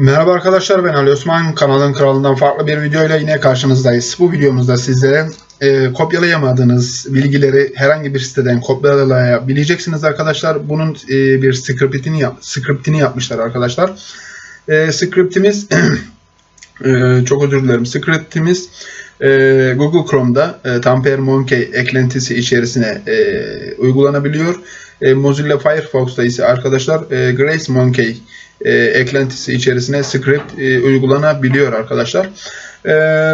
Merhaba arkadaşlar ben Ali Osman. Kanalın kralından farklı bir videoyla yine karşınızdayız. Bu videomuzda sizlere e, kopyalayamadığınız bilgileri herhangi bir siteden kopyalayabileceksiniz arkadaşlar. Bunun e, bir scriptini, yap, scriptini yapmışlar arkadaşlar. E, scriptimiz e, çok özür dilerim. Scriptimiz e, Google Chrome'da e, Tamper Monkey eklentisi içerisine e, uygulanabiliyor. E, Mozilla Firefox'ta ise arkadaşlar e, Grace Monkey e, eklentisi içerisine script e, uygulanabiliyor arkadaşlar. E,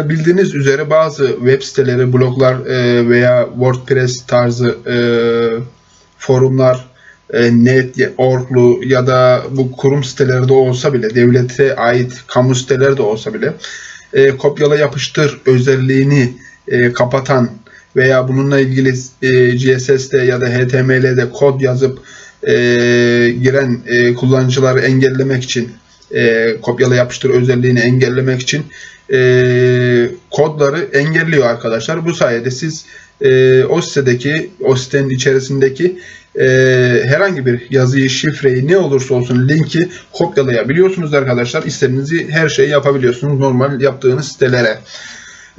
bildiğiniz üzere bazı web siteleri, bloglar e, veya WordPress tarzı e, forumlar, e, net.org'lu ya da bu kurum siteleri de olsa bile, devlete ait kamu siteleri de olsa bile e, kopyala yapıştır özelliğini e, kapatan veya bununla ilgili e, CSS'de ya da HTML'de kod yazıp e, giren e, kullanıcıları engellemek için e, kopyala yapıştır özelliğini engellemek için e, kodları engelliyor arkadaşlar. Bu sayede siz e, o sitedeki, o sitenin içerisindeki e, herhangi bir yazıyı, şifreyi ne olursa olsun linki kopyalayabiliyorsunuz arkadaşlar. İstediğinizi her şeyi yapabiliyorsunuz normal yaptığınız sitelere.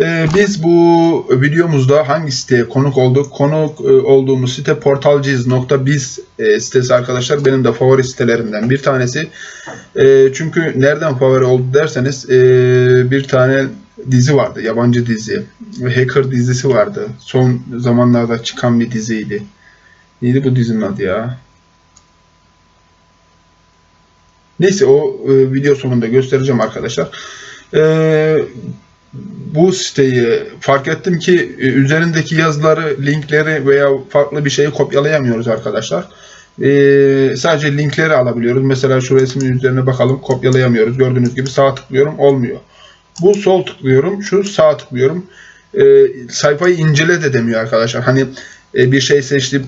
Ee, biz bu videomuzda hangi siteye konuk olduk? Konuk e, olduğumuz site portalciz.biz e, sitesi arkadaşlar. Benim de favori sitelerimden bir tanesi. E, çünkü nereden favori oldu derseniz e, bir tane dizi vardı. Yabancı dizi. Hacker dizisi vardı. Son zamanlarda çıkan bir diziydi. Neydi bu dizinin adı ya? Neyse o e, video sonunda göstereceğim arkadaşlar. Eee bu siteyi fark ettim ki e, üzerindeki yazıları, linkleri veya farklı bir şeyi kopyalayamıyoruz arkadaşlar. Ee, sadece linkleri alabiliyoruz. Mesela şu resmin üzerine bakalım kopyalayamıyoruz. Gördüğünüz gibi sağ tıklıyorum olmuyor. Bu sol tıklıyorum, şu sağ tıklıyorum. Ee, sayfayı incele de demiyor arkadaşlar. Hani e, bir şey seçip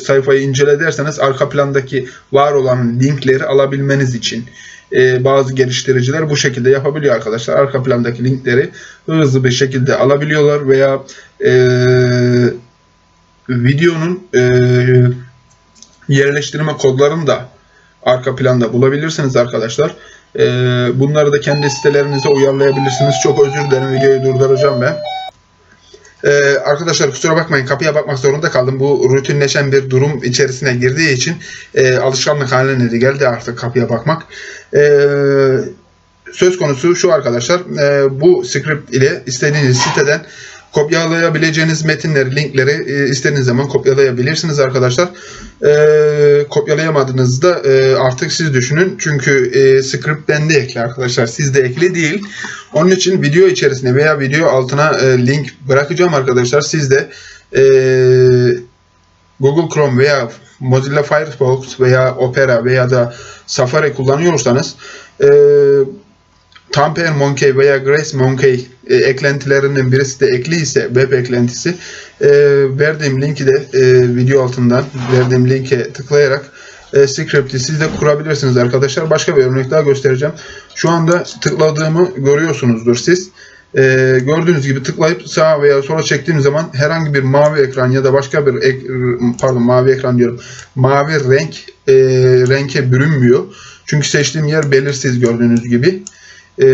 sayfayı incele derseniz arka plandaki var olan linkleri alabilmeniz için e, bazı geliştiriciler bu şekilde yapabiliyor arkadaşlar. Arka plandaki linkleri hızlı bir şekilde alabiliyorlar veya e, videonun e, yerleştirme kodlarını da arka planda bulabilirsiniz arkadaşlar. E, bunları da kendi sitelerinize uyarlayabilirsiniz. Çok özür dilerim videoyu durduracağım ben. Ee, arkadaşlar kusura bakmayın kapıya bakmak zorunda kaldım. Bu rutinleşen bir durum içerisine girdiği için e, alışkanlık haline geldi artık kapıya bakmak. E, söz konusu şu arkadaşlar. E, bu script ile istediğiniz siteden kopyalayabileceğiniz metinleri, linkleri e, istediğiniz zaman kopyalayabilirsiniz arkadaşlar. E, kopyalayamadığınızda e, artık siz düşünün. Çünkü e, script bende ekli arkadaşlar. Sizde ekli değil. Onun için video içerisine veya video altına e, link bırakacağım arkadaşlar. Siz de e, Google Chrome veya Mozilla Firefox veya Opera veya da Safari kullanıyorsanız e, Tamper Monkey veya Grace Monkey e, eklentilerinin birisi de ekli ise web eklentisi e, verdiğim linki de e, video altından verdiğim linke tıklayarak e, script'i siz de kurabilirsiniz arkadaşlar. Başka bir örnek daha göstereceğim. Şu anda tıkladığımı görüyorsunuzdur siz. E, gördüğünüz gibi tıklayıp sağa veya sola çektiğim zaman herhangi bir mavi ekran ya da başka bir ek, pardon mavi ekran diyorum mavi renk e, renke bürünmüyor. Çünkü seçtiğim yer belirsiz gördüğünüz gibi. E,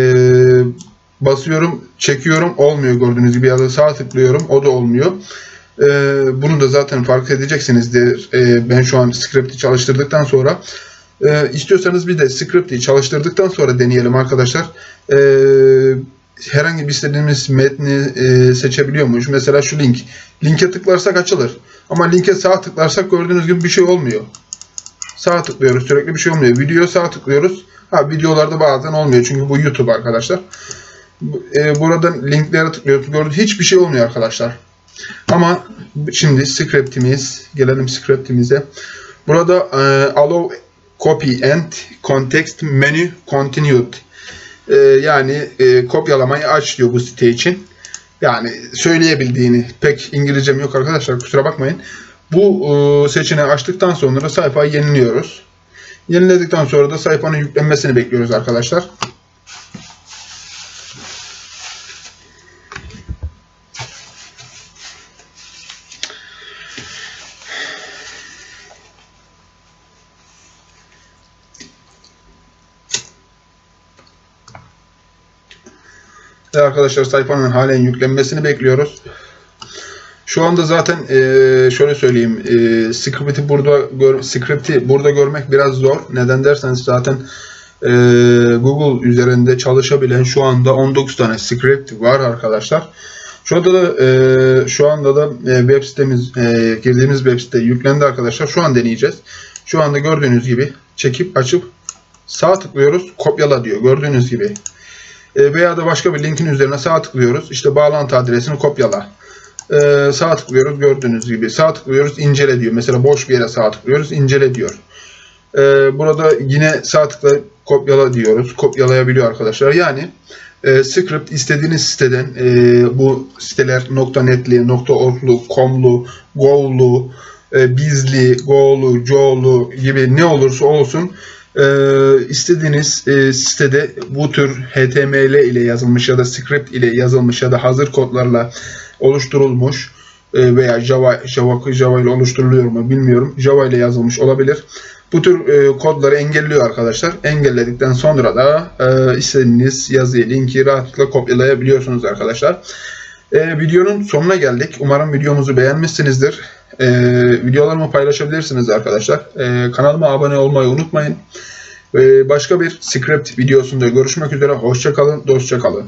basıyorum, çekiyorum olmuyor gördüğünüz gibi ya da sağ tıklıyorum o da olmuyor. E, bunu da zaten fark edeceksinizdir. E, ben şu an script'i çalıştırdıktan sonra e, istiyorsanız bir de script'i çalıştırdıktan sonra deneyelim arkadaşlar. E, herhangi bir istediğimiz metni e, seçebiliyormuş. Mesela şu link. Linke tıklarsak açılır. Ama linke sağ tıklarsak gördüğünüz gibi bir şey olmuyor. Sağ tıklıyoruz sürekli bir şey olmuyor. Video sağ tıklıyoruz. Ha videolarda bazen olmuyor çünkü bu YouTube arkadaşlar. E, buradan linklere tıklıyoruz. Gördüğünüz hiçbir şey olmuyor arkadaşlar. Ama şimdi scriptimiz, gelelim scriptimize. Burada e, allow copy and context menu continued. E, yani e, kopyalamayı aç diyor bu site için. Yani söyleyebildiğini pek İngilizcem yok arkadaşlar kusura bakmayın. Bu e, seçeneği açtıktan sonra sayfayı yeniliyoruz. Yeniledikten sonra da sayfanın yüklenmesini bekliyoruz arkadaşlar. Ve arkadaşlar sayfanın halen yüklenmesini bekliyoruz. Şu anda zaten eee, şöyle söyleyeyim. eee script'i burada gör, script'i burada görmek biraz zor. Neden derseniz zaten eee, Google üzerinde çalışabilen şu anda 19 tane script var arkadaşlar. Şu anda da eee, şu anda da eee, web sitemiz eee, girdiğimiz web site yüklendi arkadaşlar. Şu an deneyeceğiz. Şu anda gördüğünüz gibi çekip açıp sağ tıklıyoruz. Kopyala diyor. Gördüğünüz gibi. E, veya da başka bir linkin üzerine sağ tıklıyoruz. İşte bağlantı adresini kopyala. E, sağ tıklıyoruz gördüğünüz gibi. Sağ tıklıyoruz incele diyor. Mesela boş bir yere sağ tıklıyoruz incele diyor. E, burada yine sağ tıkla kopyala diyoruz. Kopyalayabiliyor arkadaşlar. Yani e, script istediğiniz siteden e, bu siteler .net'li, .org'lu, .com'lu, go'lu, e, bizli, go'lu, jo'lu gibi ne olursa olsun e, istediğiniz e, sitede bu tür HTML ile yazılmış ya da script ile yazılmış ya da hazır kodlarla oluşturulmuş e, veya Java, Java, Java ile oluşturuluyor mu bilmiyorum. Java ile yazılmış olabilir. Bu tür e, kodları engelliyor arkadaşlar. Engelledikten sonra da e, istediğiniz yazıyı, linki rahatlıkla kopyalayabiliyorsunuz arkadaşlar. E, videonun sonuna geldik. Umarım videomuzu beğenmişsinizdir. Videolarımı paylaşabilirsiniz arkadaşlar. Kanalıma abone olmayı unutmayın. Başka bir script videosunda görüşmek üzere. Hoşçakalın, dostça kalın.